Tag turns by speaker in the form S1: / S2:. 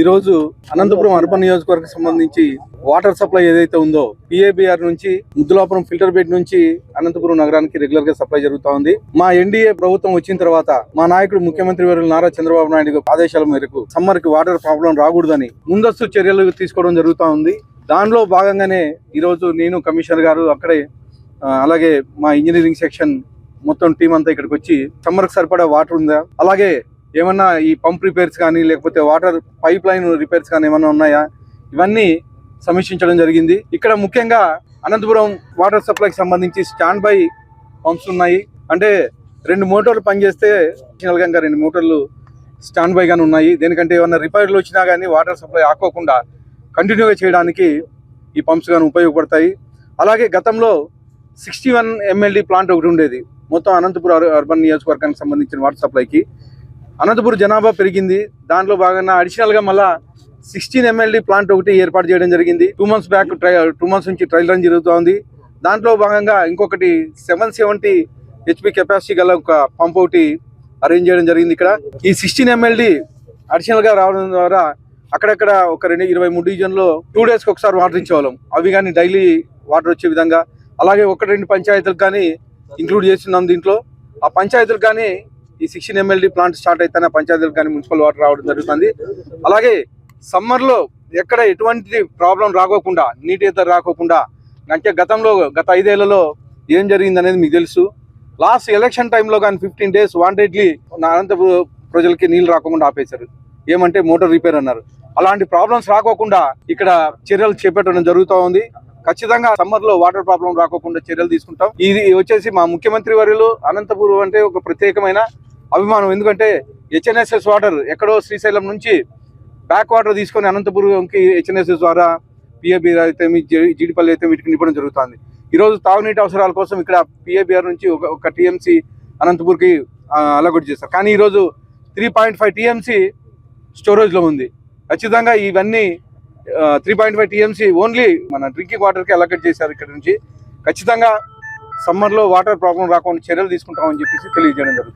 S1: ఈరోజు అనంతపురం అర్బన్ నియోజకవర్గం సంబంధించి వాటర్ సప్లై ఏదైతే ఉందో పిఏబిఆర్ నుంచి ముద్దులాపురం ఫిల్టర్ బెడ్ నుంచి అనంతపురం నగరానికి రెగ్యులర్గా సప్లై జరుగుతా ఉంది. మా ఎన్డీఏ ప్రభుత్వం వచ్చిన తర్వాత మా నాయకుడు ముఖ్యమంత్రి వర్యులు నారా చంద్రబాబు నాయుడు ఆదేశాల మేరకు సమ్మర్కి వాటర్ ప్రాబ్లం రాకూడదని ముందస్తు చర్యలు తీసుకోవడం జరుగుతూ ఉంది. దానిలో భాగంగానే ఈరోజు నేను కమిషనర్ గారు అక్కడే అలాగే మా ఇంజనీరింగ్ సెక్షన్ మొత్తం టీం అంతా ఇక్కడికి వచ్చి సమ్మర్కి సరిపడా వాటర్ ఉందా? అలాగే ఏమన్నా ఈ పంప్ రిపేర్స్ కానీ లేకపోతే వాటర్ పైప్ లైన్ రిపేర్స్ కానీ ఏమన్నా ఉన్నాయా? ఇవన్నీ సమీక్షించడం జరిగింది. ఇక్కడ ముఖ్యంగా అనంతపురం వాటర్ సప్లైకి సంబంధించి స్టాండ్ బై పంప్స్ ఉన్నాయి. అంటే రెండు మోటార్లు పనిచేస్తే గా రెండు మోటార్లు స్టాండ్ బై గానే ఉన్నాయి. దేనికంటే ఏమన్నా రిపేర్లు వచ్చినా కానీ వాటర్ సప్లై ఆకోకుండా కంటిన్యూగా చేయడానికి ఈ పంప్స్ కానీ ఉపయోగపడతాయి. అలాగే గతంలో సిక్స్టీ వన్ ఎంఎల్డి ప్లాంట్ ఒకటి ఉండేది. మొత్తం అనంతపురం అర్బన్ నియోజకవర్గానికి సంబంధించిన వాటర్ సప్లైకి. అనంతపురం జనాభా పెరిగింది. దాంట్లో భాగంగా అడిషనల్గా మళ్ళా సిక్స్టీన్ ఎంఎల్డి ప్లాంట్ ఒకటి ఏర్పాటు చేయడం జరిగింది. Two months back try two months నుంచి ట్రయల్ రన్ జరుగుతోంది. దాంట్లో భాగంగా ఇంకొకటి సెవెన్ సెవెంటీ హెచ్పి కెపాసిటీ గల ఒక పంప్ ఒకటి అరేంజ్ చేయడం జరిగింది ఇక్కడ. ఈ సిక్స్టీన్ ఎంఎల్డి అడిషనల్గా రావడం ద్వారా అక్కడక్కడ ఒక రెండు ఇరవై మూడు డివిజన్లో టూ డేస్కి ఒకసారి వాటర్ ఇచ్చేవాళ్ళం. అవి కానీ డైలీ వాటర్ వచ్చే విధంగా. అలాగే ఒకటి రెండు పంచాయతీలకు కానీ ఇంక్లూడ్ చేస్తున్నాం దీంట్లో. ఆ పంచాయతీలకు కానీ ఈ సిక్స్టీన్ ఎంఎల్డి ప్లాంట్ స్టార్ట్ అయితేనే పంచాయతీలకు కానీ మున్సిపల్ వాటర్ రావడం జరుగుతుంది. అలాగే సమ్మర్లో ఎక్కడ ఎటువంటి ప్రాబ్లం రాకోకుండా నీటి ఎత్తు రాకోకుండా అంటే గతంలో గత ఐదేళ్ళలో ఏం జరిగింది అనేది మీకు తెలుసు. లాస్ట్ ఎలక్షన్ టైంలో కానీ ఫిఫ్టీన్ డేస్ వాంటెడ్లీ నా అనంతపురం ప్రజలకి నీళ్ళు రాకుండా ఆపేశారు. ఏమంటే మోటార్ రిపేర్ అన్నారు. అలాంటి ప్రాబ్లమ్స్ రాకోకుండా ఇక్కడ చర్యలు చేపట్టడం జరుగుతూ ఉంది. ఖచ్చితంగా సమ్మర్లో వాటర్ ప్రాబ్లం రాకోకుండా చర్యలు తీసుకుంటాం. ఇది వచ్చేసి మా ముఖ్యమంత్రి వర్యులు అనంతపురం అంటే ఒక ప్రత్యేకమైన అభిమానం. ఎందుకంటే హెచ్ఎన్ఎస్ఎస్ వాటర్ ఎక్కడో శ్రీశైలం నుంచి బ్యాక్ వాటర్ తీసుకొని అనంతపురంకి హెచ్ఎన్ఎస్ఎస్ ద్వారా పిఏబిఆర్ అయితే మీ జీడిపల్లి అయితే వీటికి నింపడం జరుగుతుంది. ఈరోజు తాగునీటి అవసరాల కోసం ఇక్కడ పిఏబిఆర్ నుంచి ఒక ఒక టీఎంసీ అనంతపూర్కి అలగొట్టు చేస్తారు కానీ ఈరోజు త్రీ పాయింట్ ఫైవ్ టీఎంసీ స్టోరేజ్లో ఉంది. ఖచ్చితంగా ఇవన్నీ three point five TMC only మన డ్రింకింగ్ వాటర్కి అలకెట్ చేశారు ఇక్కడ నుంచి. ఖచ్చితంగా సమ్మర్లో వాటర్ ప్రాబ్లం రాకుండా చర్యలు తీసుకుంటామని చెప్పేసి తెలియజేయడం జరుగుతుంది.